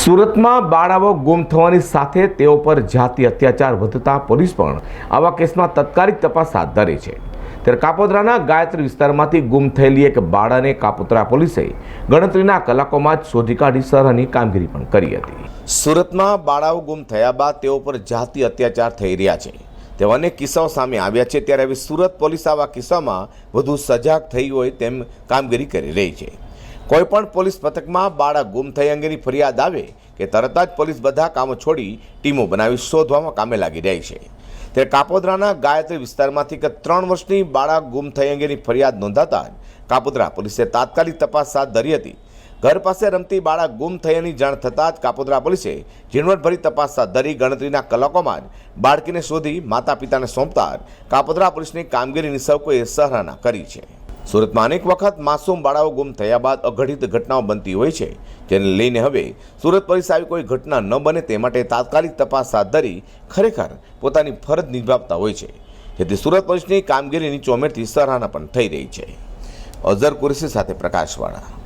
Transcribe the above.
સુરતમાં બાળાઓ ગુમ થવાની સાથે તેઓ પર જાતિ અત્યાચાર વધતા પોલીસ પણ આવા કેસમાં તત્કાલિક તપાસ હાથ ધરી છે. ત્યારે કાપોદ્રાના ગાયત્રી વિસ્તારમાંથી ગુમ થયેલી એક બાળાને કાપોદ્રા પોલીસે ગણતરીના કલાકોમાં જ શોધી કાઢી સરહની કામગીરી પણ કરી હતી. સુરતમાં બાળાઓ ગુમ થયા બાદ તેઓ પર જાતિ અત્યાચાર થઈ રહ્યા છે. તેવા અનેક કિસ્સાઓ સામે આવ્યા છે, ત્યારે હવે સુરત પોલીસ આવા કિસ્સામાં વધુ સજાગ થઈ હોય તેમ કામગીરી કરી રહી છે. કોઈપણ પોલીસ પથકમાં બાળક ગુમ થઈ અંગેની ફરિયાદ આવે કે તરત જ પોલીસ બધા કામો છોડી ટીમો બનાવી શોધવામાં કામે લાગી રહી છે. ત્યારે કાપોદ્રાના ગાયત્રી વિસ્તારમાંથી ગત ત્રણ વર્ષની બાળક ગુમ થઈ અંગેની ફરિયાદ નોંધાતા જ કાપોદ્રા પોલીસે તાત્કાલિક તપાસ હાથ ધરી હતી. ઘર પાસે રમતી બાળક ગુમ થયાની જાણ થતાં જ કાપોદ્રા પોલીસે ઝીણવટભરી તપાસ હાથ ધરી ગણતરીના કલાકોમાં જ બાળકીને શોધી માતા પિતાને સોંપતા કાપોદ્રા પોલીસની કામગીરીની સૌ કોઈએ સરાહના કરી છે. સુરતમાં અનેક વખત માસૂમ બાળાઓ ગુમ થયા બાદ અઘટિત ઘટનાઓ બનતી હોય છે, જેને લઈને હવે સુરત પોલીસ આવી કોઈ ઘટના ન બને તે માટે તાત્કાલિક તપાસ હાથ ધરી ખરેખર પોતાની ફરજ નિભાવતા હોય છે. જેથી સુરત પોલીસની કામગીરીની ચોમેરથી સરાહના પણ થઈ રહી છે. અઝર કુરેશી સાથે પ્રકાશવાળા